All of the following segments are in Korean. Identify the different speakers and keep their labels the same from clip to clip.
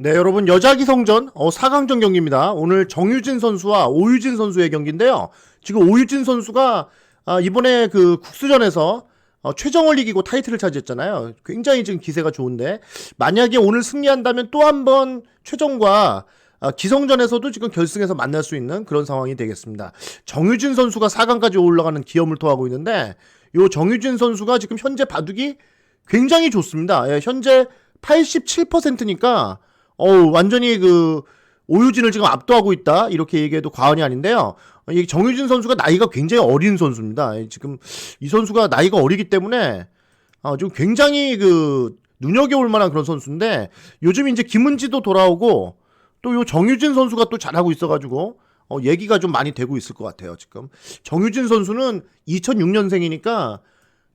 Speaker 1: 네, 여러분 여자 기성전 어, 4강전 경기입니다. 오늘 정유진 선수와 오유진 선수의 경기인데요. 지금 오유진 선수가 아, 이번에 그 국수전에서 어, 최정을 이기고 타이틀을 차지했잖아요. 굉장히 지금 기세가 좋은데 만약에 오늘 승리한다면 또 한 번 최정과 아, 기성전에서도 지금 결승에서 만날 수 있는 그런 상황이 되겠습니다. 정유진 선수가 4강까지 올라가는 기염을 토하고 있는데 요 정유진 선수가 지금 현재 바둑이 굉장히 좋습니다. 예, 현재 87%니까 어우 완전히 그 오유진을 지금 압도하고 있다 이렇게 얘기해도 과언이 아닌데요. 어, 이 정유진 선수가 나이가 굉장히 어린 선수입니다. 예, 지금 이 선수가 나이가 어리기 때문에 어, 좀 굉장히 그 눈여겨볼 만한 그런 선수인데 요즘 이제 김은지도 돌아오고 또 요 정유진 선수가 또 잘하고 있어가지고 어, 얘기가 좀 많이 되고 있을 것 같아요. 지금 정유진 선수는 2006년생이니까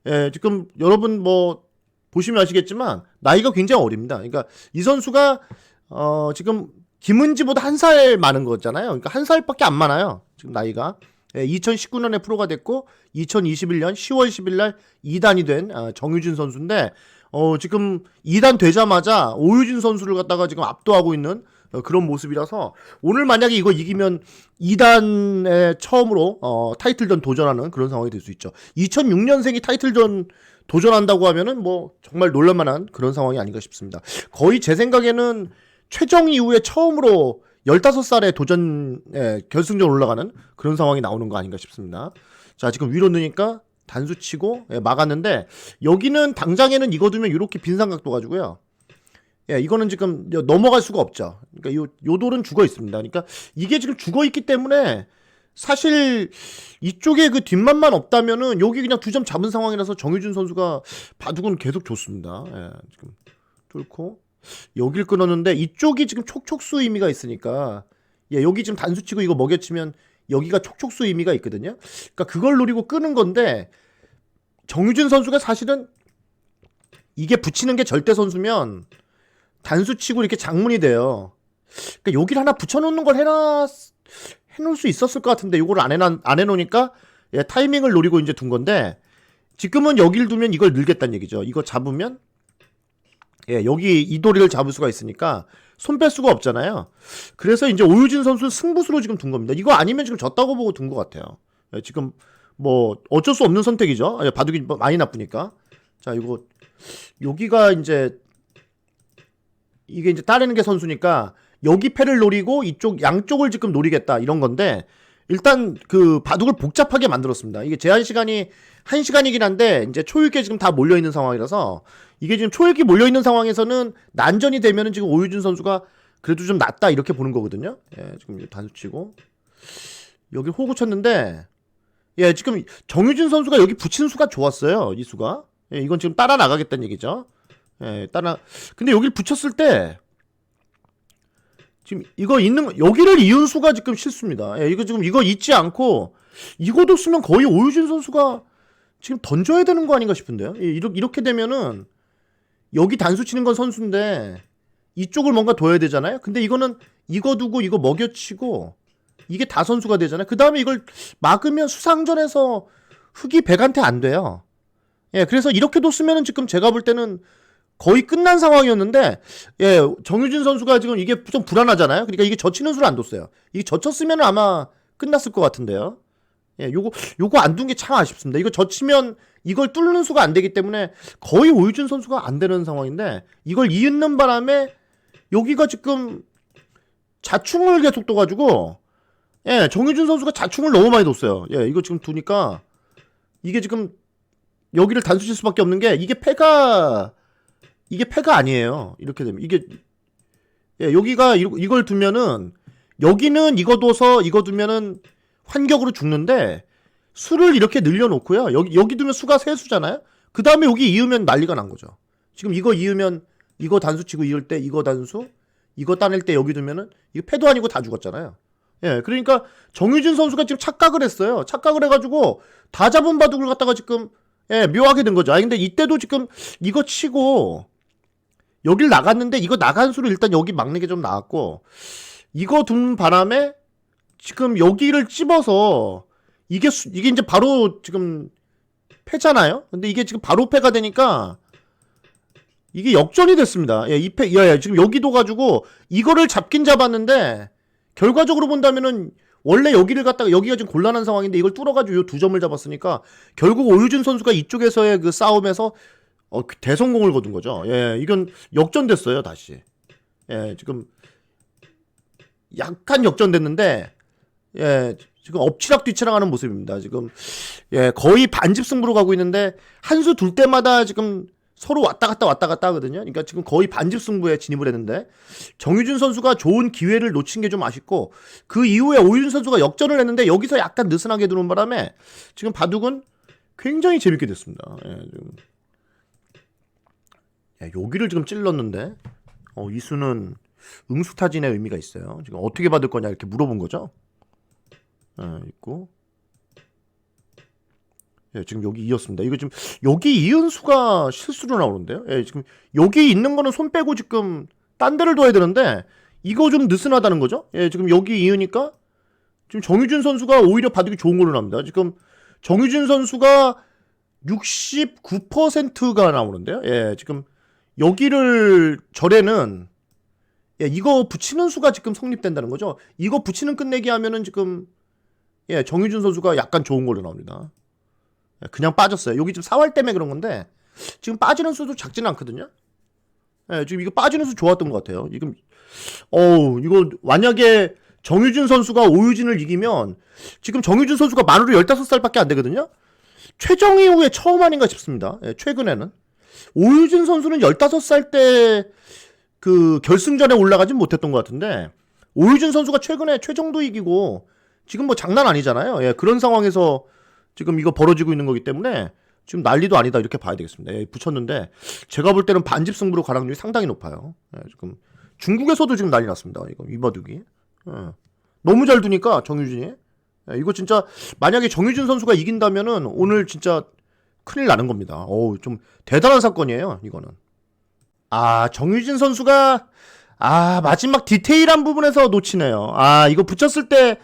Speaker 1: 예, 지금 여러분 뭐 보시면 아시겠지만 나이가 굉장히 어립니다. 그러니까 이 선수가 어, 지금 김은지보다 한 살 많은 거잖아요. 그러니까 한 살밖에 안 많아요. 지금 나이가. 예, 2019년에 프로가 됐고 2021년 10월 10일 날 2단이 된 아, 정유진 선수인데 어, 지금 2단 되자마자 오유진 선수를 갖다가 지금 압도하고 있는 어, 그런 모습이라서 오늘 만약에 이거 이기면 2단에 처음으로 어, 타이틀전 도전하는 그런 상황이 될 수 있죠. 2006년생이 타이틀전 도전한다고 하면은 뭐 정말 놀랄만한 그런 상황이 아닌가 싶습니다. 거의 제 생각에는 최정 이후에 처음으로 15살에 도전 에, 결승전 올라가는 그런 상황이 나오는 거 아닌가 싶습니다. 자 지금 위로 넣으니까 단수 치고 예, 막았는데 여기는 당장에는 이거 두면 이렇게 빈 삼각도 가지고요. 예, 이거는 지금 넘어갈 수가 없죠. 그러니까 요, 요 돌은 죽어 있습니다. 그러니까 이게 지금 죽어 있기 때문에 사실 이쪽에 그 뒷맛만 없다면은 여기 그냥 두 점 잡은 상황이라서 정유준 선수가 바둑은 계속 좋습니다. 예, 지금 뚫고 여길 끊었는데 이쪽이 지금 촉촉수 의미가 있으니까 예, 여기 지금 단수 치고 이거 먹여치면 여기가 촉촉수 의미가 있거든요. 그러니까 그걸 노리고 끄는 건데 정유준 선수가 사실은 이게 붙이는 게 절대 선수면 단수 치고 이렇게 장문이 돼요. 그러니까 여기를 하나 붙여놓는 걸 해놔 해놓을 수 있었을 것 같은데 이걸 안 해놔 안 해놓으니까 예, 타이밍을 노리고 이제 둔 건데 지금은 여기를 두면 이걸 늘겠다는 얘기죠. 이거 잡으면 예, 여기 이 도리를 잡을 수가 있으니까 손 뺄 수가 없잖아요. 그래서 이제 오유진 선수 승부수로 지금 둔 겁니다. 이거 아니면 지금 졌다고 보고 둔 것 같아요. 예, 지금 뭐 어쩔 수 없는 선택이죠. 예, 바둑이 많이 나쁘니까. 자, 이거 여기가 이제 이게 이제 따르는 게 선수니까 여기 패를 노리고 이쪽 양쪽을 지금 노리겠다 이런 건데 일단 그 바둑을 복잡하게 만들었습니다. 이게 제한 시간이 1시간이긴 한데 이제 초읽기에 지금 다 몰려 있는 상황이라서 이게 지금 초읽기 몰려 있는 상황에서는 난전이 되면은 지금 오유준 선수가 그래도 좀 낫다 이렇게 보는 거거든요. 예, 지금 단수 치고 여기 호구 쳤는데 예, 지금 정유진 선수가 여기 붙이는 수가 좋았어요. 이 수가. 예, 이건 지금 따라 나가겠다는 얘기죠. 예, 따라 근데 여기를 붙였을 때 지금 이거 있는 여기를 이은 수가 지금 실수입니다. 예, 이거 지금 이거 잊지 않고 이거도 쓰면 거의 오유진 선수가 지금 던져야 되는 거 아닌가 싶은데요. 예, 이렇게 되면은 여기 단수 치는 건 선수인데 이쪽을 뭔가 둬야 되잖아요. 근데 이거는 이거 두고 이거 먹여치고 이게 다 선수가 되잖아요. 그 다음에 이걸 막으면 수상전에서 흑이 백한테 안 돼요. 예, 그래서 이렇게 뒀으면은 지금 제가 볼 때는 거의 끝난 상황이었는데 예 정유진 선수가 지금 이게 좀 불안하잖아요. 그러니까 이게 젖히는 수를 안 뒀어요. 이게 젖혔으면 아마 끝났을 것 같은데요. 예, 요거 요거 안 둔 게 참 아쉽습니다. 이거 젖히면 이걸 뚫는 수가 안 되기 때문에 거의 오유준 선수가 안 되는 상황인데 이걸 이은 바람에 여기가 지금 자충을 계속 둬가지고 예 정유준 선수가 자충을 너무 많이 뒀어요. 예 이거 지금 두니까 이게 지금 여기를 단수칠 수밖에 없는 게 이게 패가 이게 패가 아니에요. 이렇게 되면 이게 예, 여기가 이- 이걸 두면은 여기는 이거 둬서 이거 두면은 환격으로 죽는데 수를 이렇게 늘려놓고요. 여기 여기 두면 수가 세 수잖아요. 그 다음에 여기 이으면 난리가 난 거죠. 지금 이거 이으면 이거 단수 치고 이을 때 이거 단수 이거 따낼 때 여기 두면은 이거 패도 아니고 다 죽었잖아요. 예, 그러니까 정유진 선수가 지금 착각을 했어요. 착각을 해가지고 다 잡은 바둑을 갖다가 지금 예, 묘하게 된 거죠. 아 근데 이때도 지금 이거 치고 여길 나갔는데 이거 나간 수를 일단 여기 막는 게 좀 나았고 이거 둔 바람에 지금 여기를 찝어서 이게 수- 이게 이제 바로 지금 패잖아요. 근데 이게 지금 바로 패가 되니까 이게 역전이 됐습니다. 예, 이패, 예, 예, 지금 여기도 가지고 이거를 잡긴 잡았는데 결과적으로 본다면은 원래 여기를 갔다가 여기가 좀 곤란한 상황인데 이걸 뚫어가지고 요 두 점을 잡았으니까 결국 오유진 선수가 이쪽에서의 그 싸움에서 어, 그 대성공을 거둔 거죠. 예, 이건 역전됐어요, 다시. 예, 지금 약간 역전됐는데 예, 지금 엎치락 뒤치락 하는 모습입니다. 지금 예, 거의 반집 승부로 가고 있는데 한 수 둘 때마다 지금 서로 왔다 갔다 왔다 갔다 하거든요. 그러니까 지금 거의 반집 승부에 진입을 했는데 정유준 선수가 좋은 기회를 놓친 게 좀 아쉽고 그 이후에 오유준 선수가 역전을 했는데 여기서 약간 느슨하게 들어온 바람에 지금 바둑은 굉장히 재밌게 됐습니다. 예, 지금 야, 여기를 지금 찔렀는데 어, 이 수는 응수타진의 의미가 있어요. 지금 어떻게 받을 거냐 이렇게 물어본 거죠. 예, 있고 예, 지금 여기 이었습니다. 이거 지금 여기 이은 수가 실수로 나오는데요. 예, 지금 여기 있는 거는 손 빼고 지금 딴 데를 둬야 되는데 이거 좀 느슨하다는 거죠. 예, 지금 여기 이으니까 지금 정유준 선수가 오히려 바둑이 좋은 걸로 나옵니다. 지금 정유준 선수가 69%가 나오는데요. 예, 지금 여기를 절에는 예, 이거 붙이는 수가 지금 성립된다는 거죠. 이거 붙이는 끝내기 하면은 지금 예, 정유준 선수가 약간 좋은 걸로 나옵니다. 예, 그냥 빠졌어요. 여기 지금 사활 때문에 그런 건데 지금 빠지는 수도 작지는 않거든요. 예, 지금 이거 빠지는 수 좋았던 것 같아요. 지금 어우 이거 만약에 정유준 선수가 오유진을 이기면 지금 정유준 선수가 만으로 15살밖에 안 되거든요. 최정 이후에 처음 아닌가 싶습니다. 예, 최근에는 오유진 선수는 15살 때 그 결승전에 올라가진 못했던 것 같은데 오유진 선수가 최근에 최정도 이기고 지금 뭐 장난 아니잖아요. 예, 그런 상황에서 지금 이거 벌어지고 있는 거기 때문에 지금 난리도 아니다 이렇게 봐야 되겠습니다. 예, 붙였는데 제가 볼 때는 반집 승부로 가락률이 상당히 높아요. 예, 지금 중국에서도 지금 난리 났습니다. 이거 이바둑이 예. 너무 잘 두니까 정유진이 예, 이거 진짜 만약에 정유진 선수가 이긴다면은 오늘 진짜 큰일 나는 겁니다. 어우 좀 대단한 사건이에요. 이거는 아 정유진 선수가 아 마지막 디테일한 부분에서 놓치네요. 아 이거 붙였을 때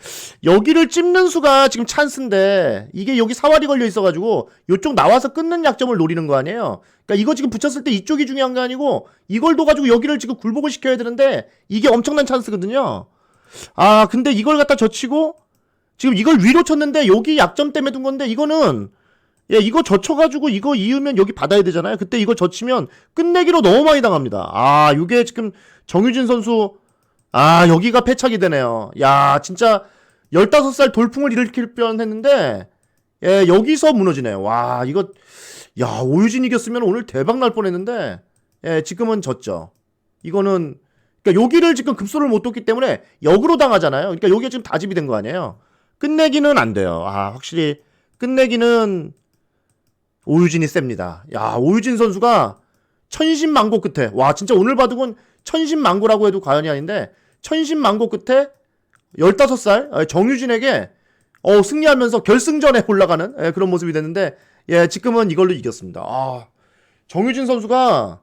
Speaker 1: 여기를 찝는 수가 지금 찬스인데 이게 여기 사활이 걸려 있어가지고 이쪽 나와서 끊는 약점을 노리는 거 아니에요. 그러니까 이거 지금 붙였을 때 이쪽이 중요한 게 아니고 이걸 둬가지고 여기를 지금 굴복을 시켜야 되는데 이게 엄청난 찬스거든요. 아 근데 이걸 갖다 젖히고 지금 이걸 위로 쳤는데 여기 약점 때문에 둔 건데 이거는 예, 이거 젖혀가지고 이거 이으면 여기 받아야 되잖아요. 그때 이거 젖히면 끝내기로 너무 많이 당합니다. 아, 이게 지금 정유진 선수, 아, 여기가 패착이 되네요. 야, 진짜 15살 돌풍을 일으킬 뻔 했는데, 예, 여기서 무너지네요. 와, 이거, 야, 오유진 이겼으면 오늘 대박 날 뻔 했는데, 예, 지금은 졌죠. 이거는, 그러니까 여기를 지금 급소를 못 뒀기 때문에 역으로 당하잖아요. 그러니까 여기가 지금 다집이 된 거 아니에요. 끝내기는 안 돼요. 아, 확실히, 끝내기는 오유진이 셉니다. 야, 오유진 선수가 천신만고 끝에 와 진짜 오늘 바둑은 천신만고라고 해도 과언이 아닌데 천신만고 끝에 15살 정유진에게 어, 승리하면서 결승전에 올라가는 예, 그런 모습이 됐는데 예, 지금은 이걸로 이겼습니다. 아, 정유진 선수가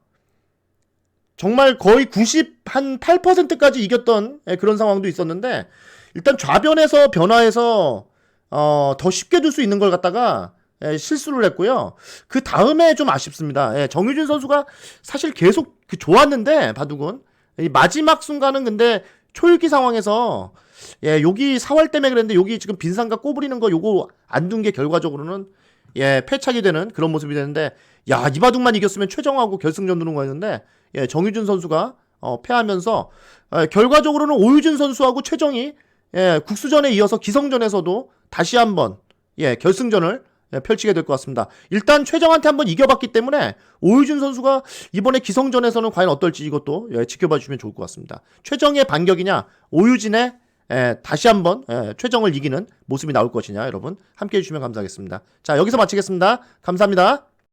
Speaker 1: 정말 거의 90한 8%까지 이겼던 예, 그런 상황도 있었는데 일단 좌변에서 변화해서 어, 더 쉽게 둘 수 있는 걸 갖다가 예, 실수를 했고요. 그 다음에 좀 아쉽습니다. 예, 정유진 선수가 사실 계속 그 좋았는데 바둑은 이 마지막 순간은 근데 초읽기 상황에서 예, 여기 사활 때문에 그랬는데 여기 지금 빈상가 꼬부리는 거 요거 안 둔 게 결과적으로는 예, 패착이 되는 그런 모습이 되는데 야, 이 바둑만 이겼으면 최정하고 결승전 두는 거였는데 예, 정유진 선수가 어, 패하면서 예, 결과적으로는 오유진 선수하고 최정이 예, 국수전에 이어서 기성전에서도 다시 한번 예, 결승전을 예, 펼치게 될 것 같습니다. 일단 최정한테 한번 이겨봤기 때문에 오유진 선수가 이번에 기성전에서는 과연 어떨지 이것도 예, 지켜봐 주시면 좋을 것 같습니다. 최정의 반격이냐 오유진의 예, 다시 한번 예, 최정을 이기는 모습이 나올 것이냐 여러분 함께 해 주시면 감사하겠습니다. 자 여기서 마치겠습니다. 감사합니다.